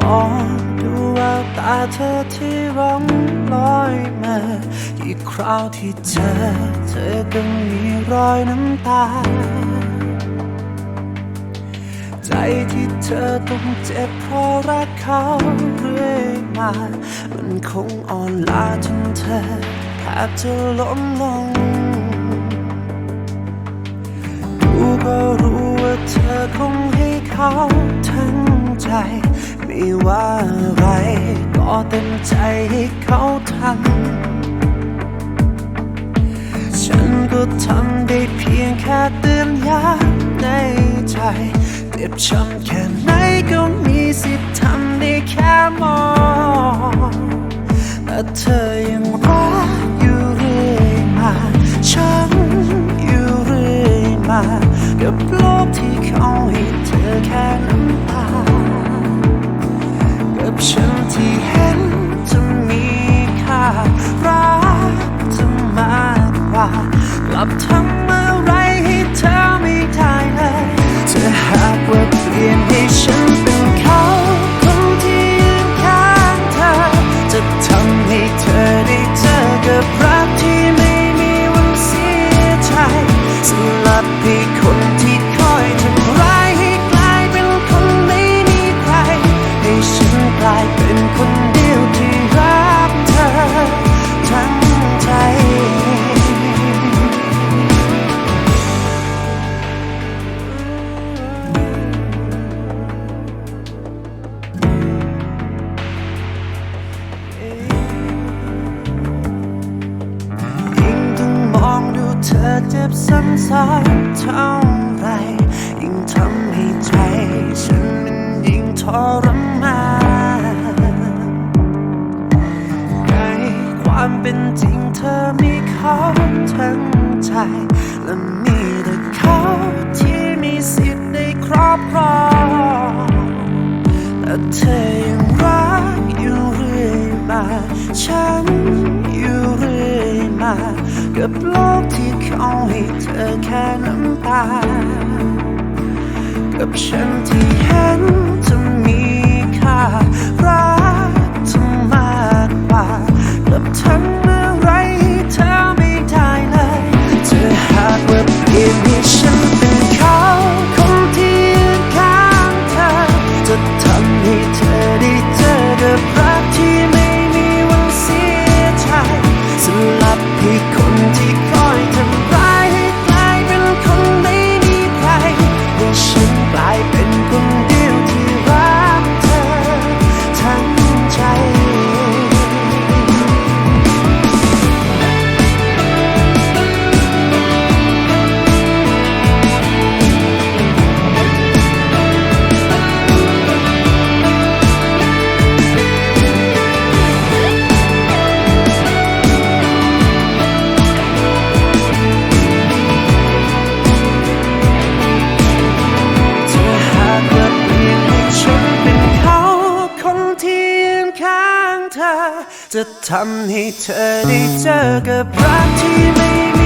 มองดูแววตาเธอที่ร้องลอยมา อีกคราวที่เจอเธอก็มีรอยน้ำตา ใจที่เธอต้องเจ็บเพราะรักเขาเรื่อยมา มันคงอ่อนล้าจนเธอแทบจะล้มลงดูก็รู้ว่าเธอคงให้เขา ใจ ไม่ว่าอะไร ก็เต็มใจให้เขาทำฉันก็ทำได้เพียงแค่เตือนย้ำในใจเจ็บช้ำแค่ไหนก็มีสิทธิ์ทำได้แค่มองแต่เธอ เจ็บซ้ำๆเท่าไรยิ่งทำให้ใจฉันมันยิ่งทรมานในความเป็นจริงเธอมีเขาทั้งใจ และมีแต่เขาที่มีสิทธิ์ได้ครอบครองแต่เธอยังรักอยู่เรื่อยมา ฉันอยู่เรื่อยมา กับโลกที่ เอาให้เธอแค่น้ำตา กับฉันที่เห็นจะมี ข้างเธอ จะทำให้เธอได้เจอกับรักที่ไม่มี